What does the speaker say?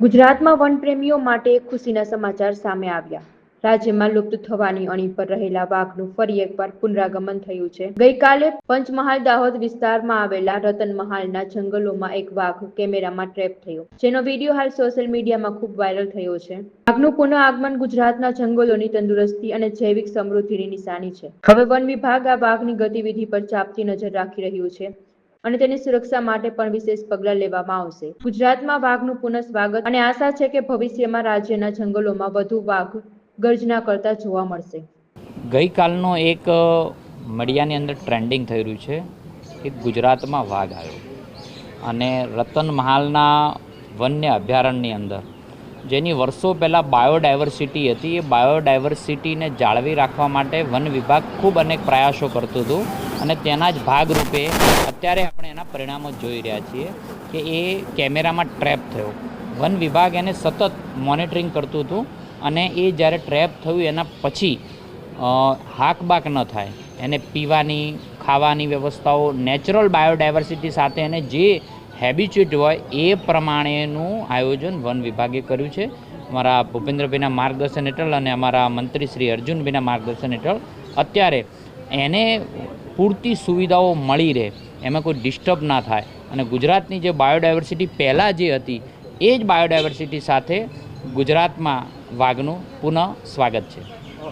ગુજરાતમાં વનપ્રેમીઓ માટે ખુશીના સમાચાર સામે આવ્યા. રાજ્યમાં લુપ્ત થવાની અણી પર રહેલા વાઘનું ફરી એકવાર પુનરાગમન થયું છે. ગઈકાલે પંચમહાલ દાહોદ વિસ્તારમાં આવેલા રતનમહાલના જંગલોમાં એક વાઘ કેમેરામાં ટ્રેપ થયો, જેનો વીડિયો હાલ સોશિયલ મીડિયામાં ખૂબ વાયરલ થયો છે. વાઘનું પુનઃ આગમન ગુજરાતના જંગલોની તંદુરસ્તી અને જૈવિક સમૃદ્ધિની નિશાની છે. હવે વન વિભાગ આ વાઘની ગતિવિધિ પર ચાપતી નજર રાખી રહ્યું છે. અને તેની સુરક્ષા માટે પણ વિશેષ પગલાં લેવામાં આવશે. ગુજરાતમાં વાઘનું પુનઃ સ્વાગત અને આશા છે કે ભવિષ્યમાં રાજ્યના જંગલોમાં વધુ વાઘ ગર્જના કરતા જોવા મળશે. ગઈકાલનો એક મીડિયાની અંદર ટ્રેન્ડિંગ થઈ રહ્યું છે કે ગુજરાતમાં વાઘ આવ્યો. અને રતન મહાલના વન્ય અભયારણ્યની અંદર, જેની વર્ષો પહેલાં બાયોડાયવર્સિટી હતી, એ બાયોડાયવર્સિટીને જાળવી રાખવા માટે વન વિભાગ ખૂબ અનેક પ્રયાસો કરતું હતું. અને તેના જ ભાગરૂપે અત્યારે આપણે એના પરિણામો જોઈ રહ્યા છીએ કે એ કેમેરામાં ટ્રેપ થયો. વન વિભાગ એને સતત મોનિટરિંગ કરતું હતું અને એ જ્યારે ટ્રેપ થયું એના પછી હાકબાક ન થાય. એને પીવાની, ખાવાની વ્યવસ્થાઓ, નેચરલ બાયોડાયવર્સિટી સાથે એને જે હેબિચ્યુટ હોય એ પ્રમાણેનું આયોજન વન વિભાગે કર્યું છે. અમારા ભૂપેન્દ્રભાઈના માર્ગદર્શન હેઠળ અને અમારા મંત્રી શ્રી અર્જુનભાઈના માર્ગદર્શન હેઠળ અત્યારે એને પૂરતી સુવિધાઓ મળી રહે, એમાં કોઈ ડિસ્ટર્બ ના થાય. અને ગુજરાતની જે બાયોડાયવર્સિટી પહેલાં જે હતી, એ જ બાયોડાયવર્સિટી સાથે ગુજરાતમાં વાઘનું પુનઃ સ્વાગત છે.